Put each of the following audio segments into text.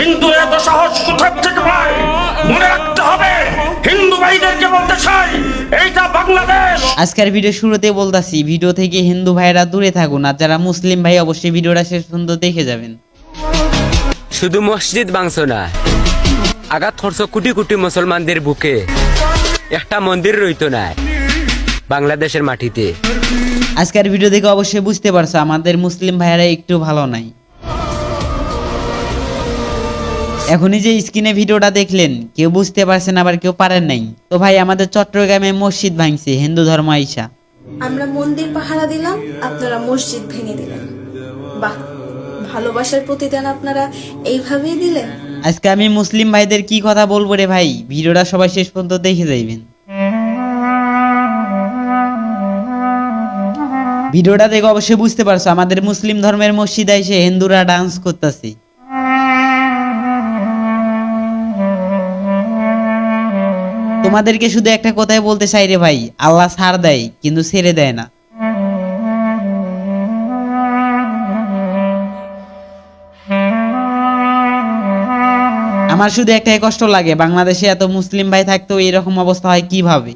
হিন্দু এত সাহস কোথার থেকে পায়? মনে রাখতে হবে হিন্দু ভাইদেরকে বলতে চাই এইটা বাংলাদেশ। আজকের ভিডিও শুরুতে বলতাছি ভিডিও থেকে হিন্দু ভাইরা দূরে থাকুন আর যারা মুসলিম ভাই অবশ্যই ভিডিওটা শেষ পর্যন্ত দেখে যাবেন। শুধু মসজিদ বাংশ না আঘাত খরচ কোটি কোটি মুসলমানদের বুকে। একটা মন্দির রইতো না বাংলাদেশের মাটিতে। আজকের ভিডিও দেখে অবশ্যই বুঝতে পারছ আমাদের মুসলিম ভাইয়েরা একটু ভালো নাই। এখনই যে স্ক্রিনে ভিডিওটা দেখলেন কেউ বুঝতে পারছেন আবার কেউ পারেন নাই। তো ভাই আমাদের চট্টগ্রামে মসজিদ ভাঙছে হিন্দু ধর্ম আইসা। আমরা মন্দির পাহারা দিলাম আপনারা মসজিদ ভেঙে দিলেন। বাহ ভালোবাসার প্রতিদান আপনারা এইভাবেই দিলেন। আজকে আমি মুসলিম ভাইদের কি কথা বলব রে ভাই? ভিডিওটা সবাই শেষ পর্যন্ত দেখে যাইবেন। ভিডিওটা দেখে অবশ্যই বুঝতে পারছ আমাদের মুসলিম ধর্মের মসজিদ এসে হিন্দুরা ডান্স করতেছে। তোমাদেরকে শুধু একটা কথাই বলতে চাই রে ভাই, আল্লাহ ছাড় দেয়, কিন্তু ছেড়ে দেয় না। আমার শুধু একটাই কষ্ট লাগে, বাংলাদেশে এত মুসলিম ভাই থাকতেও এরকম অবস্থা হয় কীভাবে?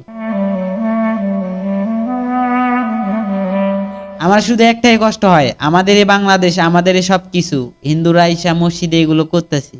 আমার শুধু একটাই কষ্ট হয় আমাদের এই বাংলাদেশ আমাদের এই সব কিছু হিন্দুরা ঈশা মসজিদে এগুলো করতেছে।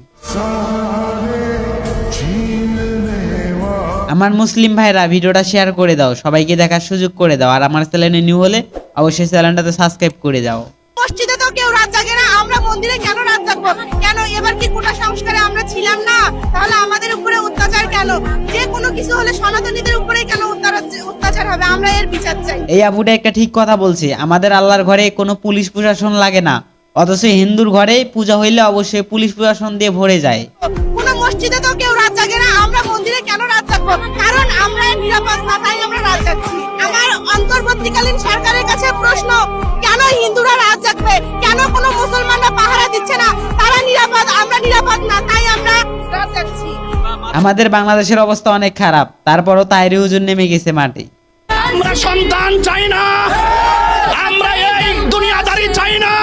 আমার মুসলিম ভাইরা ভিডিওটা শেয়ার করে দাও সবাইকে দেখার সুযোগ করে দাও। আর আমার চ্যানেলে নিউ হলে অবশ্যই চ্যানেলটাতে সাবস্ক্রাইব করে দাও। মসজিদে তো কেউ রাত জাগে না আমরা মন্দিরে কেন রাত জাগবো? কেন এবার কি কোটা সংস্কারে আমরা ছিলাম না? তাহলে আমাদের উপরে অত্যাচার কেন? যে কোনো কিছু হলে সনাতনীদের উপরে কেন অত্যাচার- হবে? আমরা এর বিচার চাই। এই আবুটা একটা ঠিক কথা বলছে আমাদের আল্লাহর ঘরে কোনো পুলিশ প্রশাসন লাগে না অথচ হিন্দুর ঘরে পূজা হইলে অবশ্যই পুলিশ প্রশাসন দিয়ে ভরে যায়। কোনো মসজিদে তো কেউ নিরাপদ না তাই আমরা রাত জাগছি আমার অন্তর্বর্তীকালীন সরকারের কাছে প্রশ্ন কেন হিন্দুরা রাত জাগবে কেন কোনো মুসলমানরা পাহারা দিচ্ছে না? তারা নিরাপদ আমরা নিরাপদ না তাই আমরা রাত জাগছি আমাদের বাংলাদেশের অবস্থা অনেক খারাপ। তারপরও তাইরি হুজুর নেমে গেছে মাঠে। আমরা সন্তান চাই না। আমরা এই দুনিয়াদারি চাই না।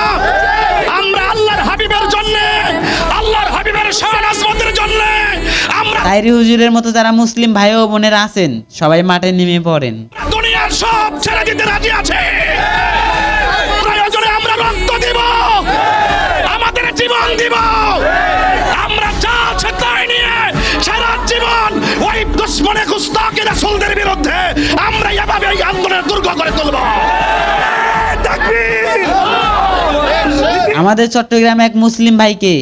তাইরি হুজুরের মতো যারা মুসলিম ভাই ও বোনেরা আছেন সবাই মাঠে নেমে পড়েন। দুনিয়ার সব ছেড়ে দিতে রাজি আছে। প্রয়োজনে আমরা রক্ত দিব। আমাদের জীবন দিব। আমরা যা আছে তাই নিয়ে সারা জীবন ওই দুশ্মনে গুস্তাকে রাসূলদের বিরুদ্ধে আমরা এভাবে এই আন্দোলনের দুর্গ করে তুলব। আমাদের চট্টগ্রামে এক মুসলিম ভাইকে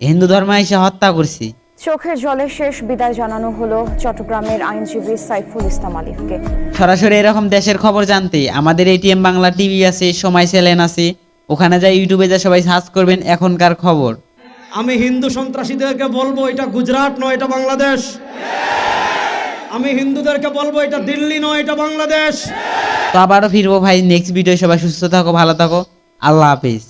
হিন্দু ধর্ম এসে হত্যা করছে। চোখের জলে শেষ বিদায় জানানো হলো চট্টগ্রামের আইনজীবী সাইফুল ইসলাম আলিফকে। সরাসরি এরকম দেশের খবর জানতে আমাদের এটিএম বাংলা টিভি আছে সময় চ্যানেল আছে ওখানে যাই ইউটিউবে যা সবাই সার্চ করবেন এখনকার খবর। আমি হিন্দু সন্ত্রাসীদেরকে বলব এটা গুজরাট নয় এটা বাংলাদেশ। আমি হিন্দুদেরকে বলব এটা দিল্লি নয় এটা বাংলাদেশ। তো আবারও ফিরবো ভাই নেক্সট ভিডিও সবাই সুস্থ থাকো ভালো থাকো। আল্লাহ হাফিজ।